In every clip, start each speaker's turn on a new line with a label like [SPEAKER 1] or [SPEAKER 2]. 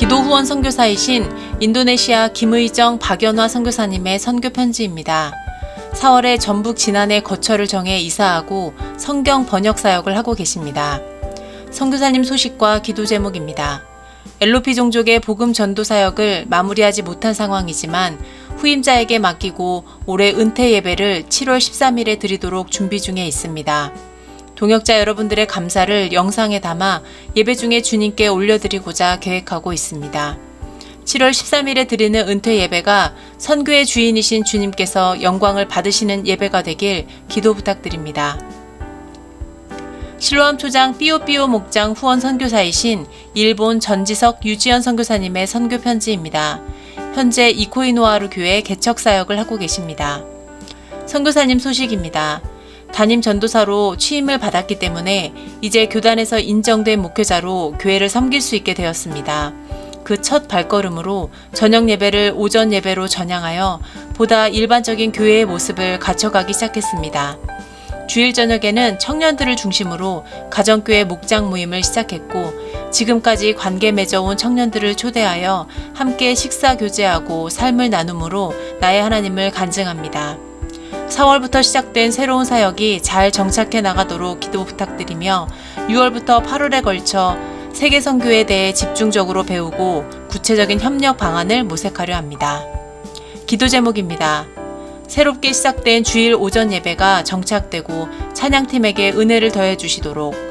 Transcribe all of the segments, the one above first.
[SPEAKER 1] 기도 후원 선교사이신 인도네시아 김의정 박연화 선교사님의 선교 편지입니다. 4월에 전북 진안에 거처를 정해 이사하고 성경 번역 사역을 하고 계십니다. 선교사님 소식과 기도 제목입니다. 엘로피 종족의 복음 전도 사역을 마무리하지 못한 상황이지만 후임자에게 맡기고 올해 은퇴 예배를 7월 13일에 드리도록 준비 중에 있습니다. 동역자 여러분들의 감사를 영상에 담아 예배 중에 주님께 올려드리고자 계획하고 있습니다. 7월 13일에 드리는 은퇴 예배가 선교의 주인이신 주님께서 영광을 받으시는 예배가 되길 기도 부탁드립니다. 실로암 초장 삐오삐오 목장 후원 선교사이신 일본 전지석 유지연 선교사님의 선교 편지입니다. 현재 이코이노아루 교회 개척 사역을 하고 계십니다. 선교사님 소식입니다. 담임 전도사로 취임을 받았기 때문에 이제 교단에서 인정된 목회자로 교회를 섬길 수 있게 되었습니다. 그 첫 발걸음으로 저녁 예배를 오전 예배로 전향하여 보다 일반적인 교회의 모습을 갖춰가기 시작했습니다. 주일 저녁에는 청년들을 중심으로 가정교회 목장 모임을 시작했고 지금까지 관계 맺어온 청년들을 초대하여 함께 식사 교제하고 삶을 나눔으로 나의 하나님을 간증합니다. 4월부터 시작된 새로운 사역이 잘 정착해 나가도록 기도 부탁드리며 6월부터 8월에 걸쳐 세계 선교에 대해 집중적으로 배우고 구체적인 협력 방안을 모색하려 합니다. 기도 제목입니다. 새롭게 시작된 주일 오전 예배가 정착되고 찬양팀에게 은혜를 더해 주시도록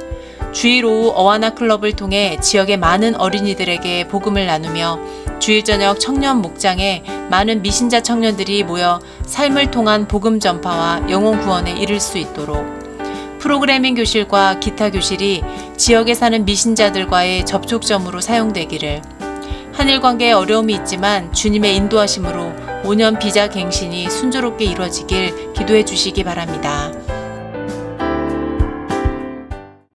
[SPEAKER 1] 주일 어와나 클럽을 통해 지역의 많은 어린이들에게 복음을 나누며 주일 저녁 청년 목장에 많은 미신자 청년들이 모여 삶을 통한 복음 전파와 영혼 구원에 이를 수 있도록 프로그래밍 교실과 기타 교실이 지역에 사는 미신자들과의 접촉점으로 사용되기를 한일 관계에 어려움이 있지만 주님의 인도하심으로 5년 비자 갱신이 순조롭게 이루어지길 기도해 주시기 바랍니다.